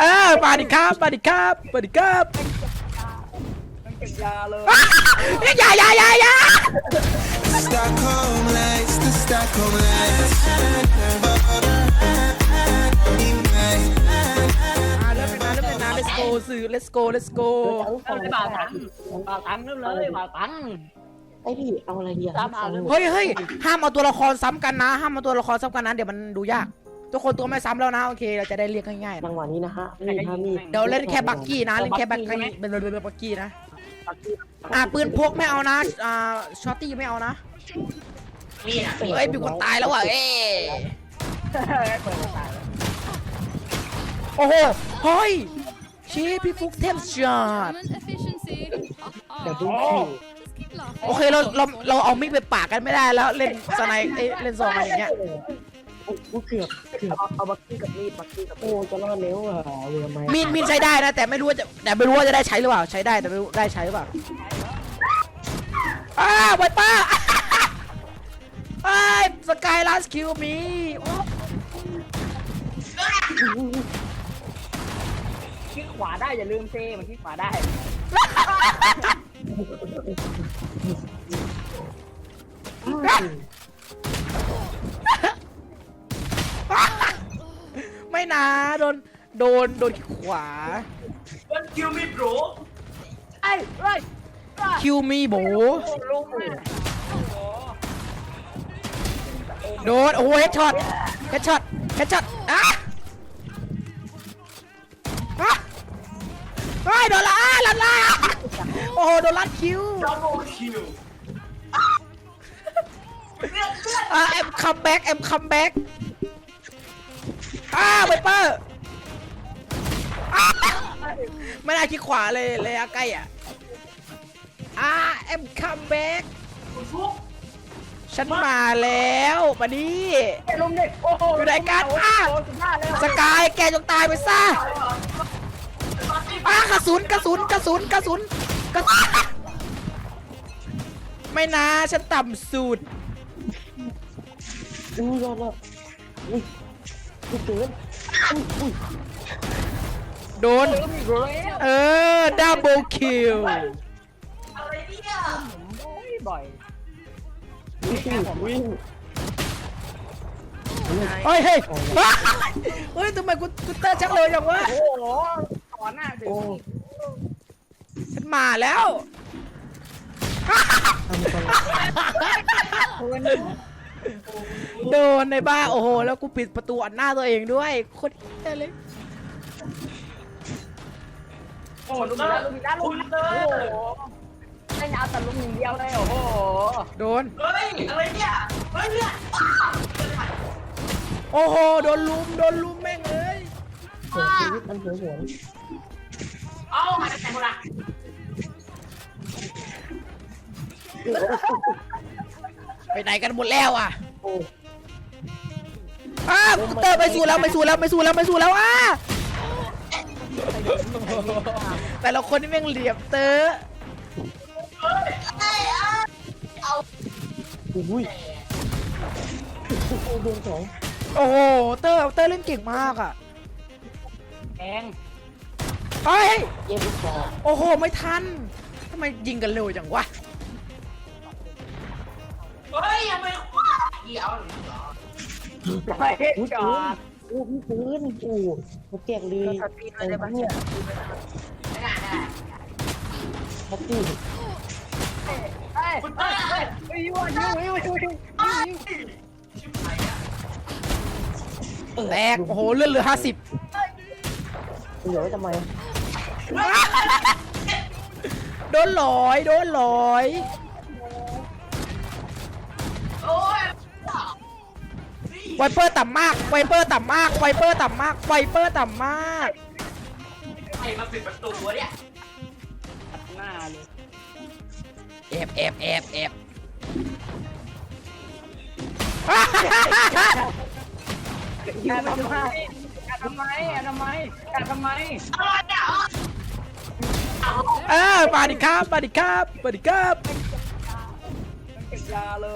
เออมาดิครับมาดิครับมาดิครับมันเก็บยาเลยอย่าอย่าอย่าอย่า Stockholm lights, the Stockholm lights. อ่าเริ่มเป็นนะเริ่มเป็นนะ let's go สื่อ let's go let's go เริ่มเลยบ่าวตังบ่าวตังเริ่มเลยบ่าวตังไอพี่เอาอะไรดีอะตามเอาเลยเฮ้ยเฮ้ยห้ามเอาตัวละครซ้ำกันนะ ห้ามเอาตัวละครซ้ำกันนะเดี๋ยวมันดูยาก ทุกคนตัวไม่ซ้ำแล้วนะโอเคเราจะได้เรียกง่ายๆจันะงหวะนี้นะฮะนี่ฮะมีเดี๋ยวเล่นแค่บักกี้นะเล่นแค่บักกี้เป็นเป็นบักกี้นะอ่าปืนพกไม่เอานะอ่าช็อตตี้ไม่เอานะมีอะเฮ้ยมีคนตายแล้วว่ะเอ้ยเปิดตายโอ้โหเฮ้ยชีพี่ฟุกเทมช็อต Diamond efficiency. เดี๋ยวดู Uh-uh. คิว Just keep laughing. โอเคเราเราเราเอามิกไปปากกันไม่ได้แล้วเล่นสไนเอ้ยเล่นซองอะไรอย่างเงี้ย กูเกือบเกือบเอาเอาบักกี้กับมีดบักกี้กับโอ้จะรอดแล้วอะเรือไหมมีนมีนใช้ได้นะ แต่ไม่รู้ว่าจะแต่ไม่รู้ว่าจะได้ใช้หรือเปล่า ใช้ได้แต่ไม่รู้ได้ใช้หรือเปล่าอ้าไวป้าไอ้สกายลัสคิวมีคลิกขวาได้อย่าลืมเซมันคลิกขวาได้ ไม่นะโดนโดนโดนขวาไอ้เฮ้ยคิวมีโบลุงอะโดนโอ้โหเฮดช็อตเฮดช็อตเฮดช็อตอะอะไอ้ยโดนละอะลันล่าโอ้โหโดนลัดคิวอะเอ็มคัมแบ็กเอ็มคัมแบ็ก อ้าไวเปอร์อะไม่น่าคิดขวาเลยเลยอะใกล้อะอ่าเอ็มคัมแบ็กฉันมาแล้วมาดิไอ้ลุงดิโอ้โหอยู่ไหนกันอะโอ้สุดยอดเลยสกายแกจงตายไปซะอ้ากระสุนกระสุนกระสุนกระสุนกระสุนไม่นะฉันต่ำสุดอุ้ยรอดแล้วอุ้ย กูเกินอุ้ยโดน เออดับเบิลคิวบ่อยอุ้ยวิ่งเฮ้ยเฮ้ยเฮ้ยทำไมกูกูเตอร์ชักเลยอย่างวะโอ้โหต่อหน้าถึงโอ้ฉันมาแล้วทำกัน โดนในบ้านโอ้โห แล้วกูปิดประตูอัดหน้าตัวเองด้วยโคตรเหี้ยเลย โอ้ลุงแล้วลุงแล้วลุงแล้วโอ้โหไม่เอาแต่ลุงอย่างเดียวเลยโอ้โหโดนโอ้โห โดนลุม โดนลุมแม่งเอ้ยเสียชีวิตมันหัวหวนไปไหนกันหมดแล้วอะ โอ้ อ้าวกูเตอร์ไปสู้แล้วไม่สู้แล้วไม่สู้แล้วไม่สู้แล้วอ้าแต่ละคนนี่แม่งเหลี่ยมเตอร์อุ้ยโอ้โดนสองโอ้โหเตอร์เตอร์เล่นเก่งมากอะแองเฮ้ยเย็บลูกคอโอ้โหไม่ทันทำไมยิงกันเร็วจังวะไปจอดโอ้พี่ปืนโอ้มาแจกเลยไอ้เนี่ยพัตตี้เฮ้ยเฮ้ยเฮ้ยเฮ้ยยูยูยูยูยูแตกโอ้โหเลือนเหลือห้าสิบเหลือไว้ทำไมโดนลอยโดนลอย ไวเปอร์ต่ำมากไวเปอร์ต่ำมากไวเปอร์ต่ำมากไวเปอร์ต่ำมากหน้าเลยแอบแอบแอบแอบอย่าทำไมอย่าทำไมอย่าทำไมอย่าทำไมเออมาดิครับมาดิครับมาดิครับเก็บยาเลย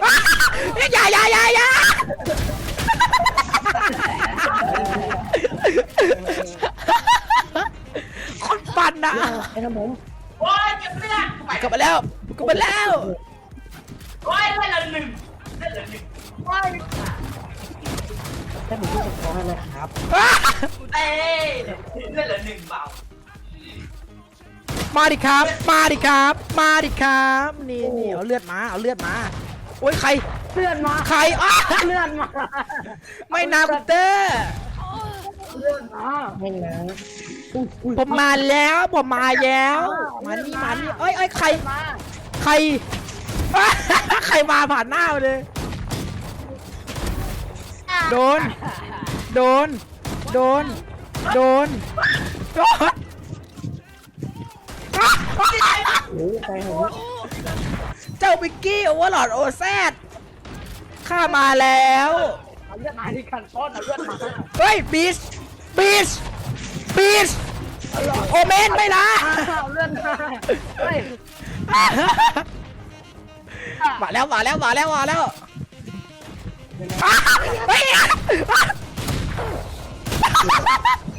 อย่าอย่าอย่าอย่า นะไอ้ทำผมโอ้ยเจ็บเลือดไปกลับมาแล้วกลับมาแล้วโอ้ยเลือดละหนึ่งเลือดละหนึ่งโอ้ยถ้าผมพูดกับเขาให้นะครับอ้าเอ้ยเลือดละหนึ่งเบามาดิครับ มาดิครับ มาดิครับ นี่นี่เอาเลือดมาเอาเลือดมาโอ้ยใครเลือดมาใครอ้าเลือดมาไม่นาคุณเต อร์เลือดมาให้นะอุ้ยอุ้ยผมมาแล้วผมมาแล้วมานี่มานี่เอ้ยเอ้ยใครมาใคร ใครมาผ่านหน้ามาเลย โดน โดน โดน โดน โดนโอ้ยใจหายเจ้าบิกกี้โอเวอร์ลอดโอแซดข้ามาแล้วเอาเลือดมาที่คันต้นเอาเลือดมาเฮ้ยบีส บีสบีสโอเมนไม่ละเอาเลือดมาเฮ้ยมาแล้วมาแล้วมาแล้วมาแล้วเฮ้ย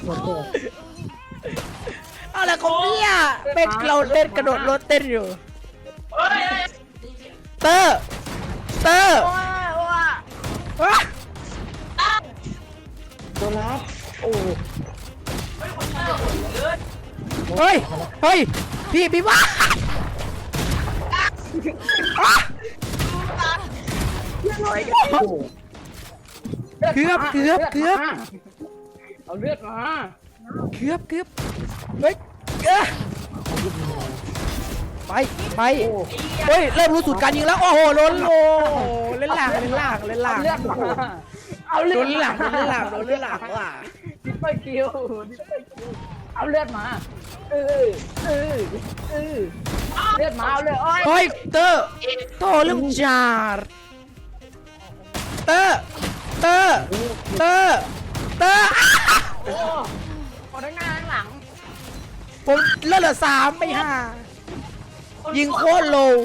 หมดตัวอะไรของเนี่ยเป็นเราเล่นกระโดดรถเต้นอยู่เฮ้ยเตอร์เตอร์โอ้ยโอ้ยว้าตัวรับโอ้ยเฮ้ย เฮ้ย พี่พี่ว่าอะโอ้ยเกือบเกือบเกือบเอาเลือดมาเกือบเกือบเฮ้ยเอ้อไปไปเฮ้ย เริ่มรู้สูตรการยิงแล้ว โอ้โหล้นโลเล่นหลังเล่นหลังเล่นหลังเลือดมาเอาเลืโดอดนหลังโดนหลังโดนหลังว่ะ ดิปเปอร์คิวดิปเปอร์คิวเอาเลือดมาเออเออเออเลือดมาเอาเลยโอ้ยเฮ้ยเตอร์โตเรื่องจาดเตอร์เตอร์เตอร์เตอร์อะโอ้คนทั้งหน้าทั้งหลังผมเลือดเหลือสามไปห้ายิงโคตรโลว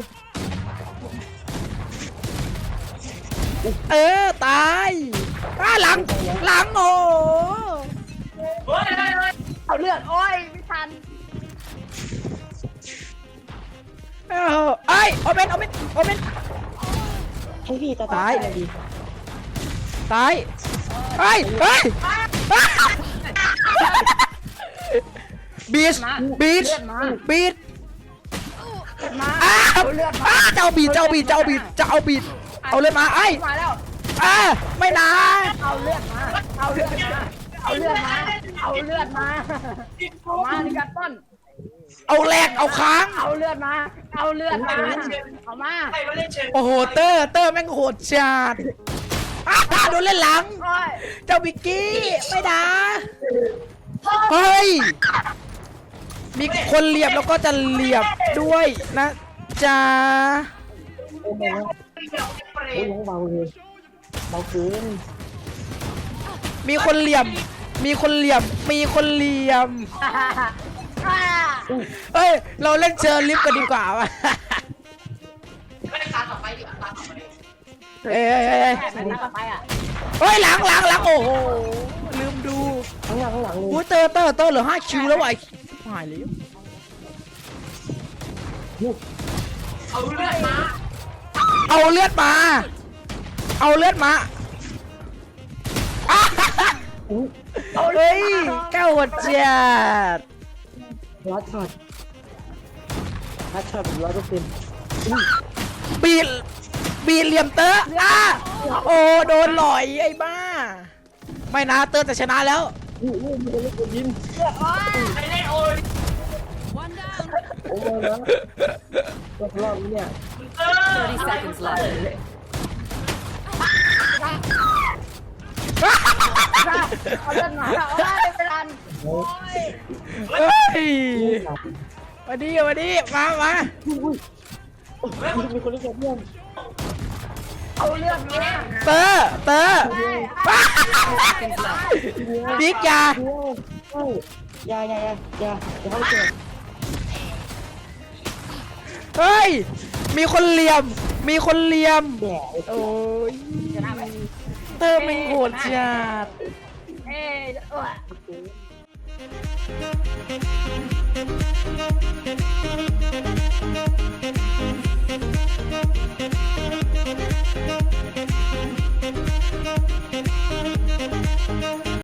เออตายอ้าหลังหลังโอ้เฮ้ยเฮ้ยเฮ้ยเอาเลือดโอ้ยไม่ทันเออไอ้ยโอเมนโอเมนโอเมน ให้พี่ตาตายเลยดีตายเฮ้ยเฮ้ยบีชบีชบีชมาอ้าเอาเลือดมาอ้าเจ้าบีชเจ้าบีชเจ้าบีชเจ้าบีชเอาเลยมาไอ้มาแล้วอ่าไม่นะเอาเลือดมา เอาเลือดมา เอาเลือดมา เอาเลือดมาเอามาในกัดต้น เอาแหลกเอาค้าง เอาเลือดมา เอาเลือดมา เอามาโอ้โหเตอร์เตอร์แม่งโหดจัดอ้าโดนเล่นหลัง โอ้ยเจ้าบิกกี้ ไม่นะเฮ้ย มีคนเหลี่ยมแล้วก็จะเหลี่ยมด้วยนะจ๊ะโอ้โหโอ้ยยังเบาเลยเบาเกินมีคนเหลี่ยม มีคนเหลี่ยม มีคนเหลี่ยมอ่าเฮ้ย เราเล่นเชิญลิฟต์กันดีกว่าวะเอ้ยเอ้ยเอ้ยเอ้ยแม่งต่อไปอะเฮ้ยหลังหลังหลังโอ้โห ลืมดูข้างหลังข้างหลังเลยอุ้ยเตอร์เตอร์เตอร์เหลือห้าคิวแล้วว่ะไอ้หายเลยเอาเลือดมาเอาเลือดมา เอาเลือดมาอะอุ้ย เฮ้ยแก้วหัวจัดรัดช็อตรัดช็อตร้อยเปอร์เซ็นต์บีดบีดเหลี่ยมเตอร์อะโอ้โดนหลอยไอ้บ้า ไม่นะเตอร์จะชนะแล้วอุ้ยอุ้ยมีคนเล่นกดยิงโอ้ยไปเล่นโอ้ยโอ้ยนะตัวรอบนี้เนี่ยเออ30 seconds left. เอาเลือดมาโอ้ยไม่ทันโอ้ยเฮ้ยอุ้ยมาดีมาดีมามามีคนเล่นกดยิงเอาเลือดมาเตอร์เตอร์บิ๊กยาเฮ้ยอย่าอย่าอย่าอย่าอย่าให้เจ็บเฮ้ย มีคนเหลี่ยม มีคนเลี่ยม โอ้ยเติมเป็นโหดจัด เอ้ย